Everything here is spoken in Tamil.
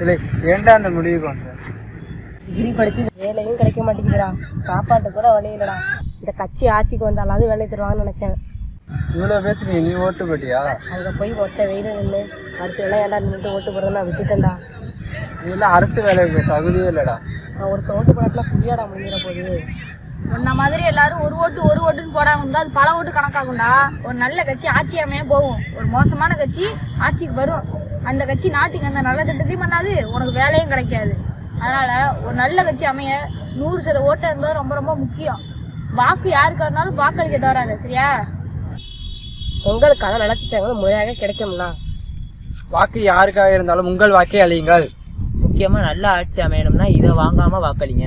இல்லை ஏன்டா அந்த முடிவுக்கு வந்த டிகிரி படிச்சு வேலையும் கிடைக்க மாட்டேங்குதுடா. சாப்பாட்டு கூட வழி இல்லடா. இந்த கட்சி ஆட்சிக்கு வந்தாலாவது வேலை தருவாங்கன்னு நினைச்சேன். இவ்வளோ பேசுறீங்க நீ ஓட்டு போட்டியா? அங்கே போய் ஒட்ட வெயில் நின்று அடுத்து எல்லாம் ஏன்டா நின்று ஓட்டு போடுறேன் நான் விட்டுட்டேன்டா. நீ எல்லாம் அரசு வேலைக்கு தகுதியே இல்லைடா. நான் ஒரு போடலாம் புரியாடா முடிஞ்சிட போகுது உன்ன மாதிரி எல்லாரும் ஒரு ஓட்டு ஒரு ஓட்டுன்னு போடாம இருந்தா அது பல ஓட்டு கணக்காகும்டா. ஒரு நல்ல கட்சி ஆட்சி அமைய போகும். ஒரு மோசமான கட்சி ஆட்சிக்கு வரும். அந்த கட்சி நாட்டுக்கு அந்த நல்ல திட்டத்தையும் பண்ணாது உனக்கு வேலையும் கிடைக்காது. அதனால ஒரு நல்ல கட்சி அமைய நூறு சத ஓட்டு என்பது ரொம்ப ரொம்ப முக்கியம். வாக்கு யாருக்கா இருந்தாலும் வாக்களிக்க தவறாது சரியா? உங்களுக்கான நலத்திட்டங்களும் முறையாக கிடைக்கும்னா வாக்கு யாருக்காக இருந்தாலும் உங்கள் வாக்கை அழியுங்கள். முக்கியமா நல்ல ஆட்சி அமையணும்னா இதை வாங்காம வாக்களிங்க.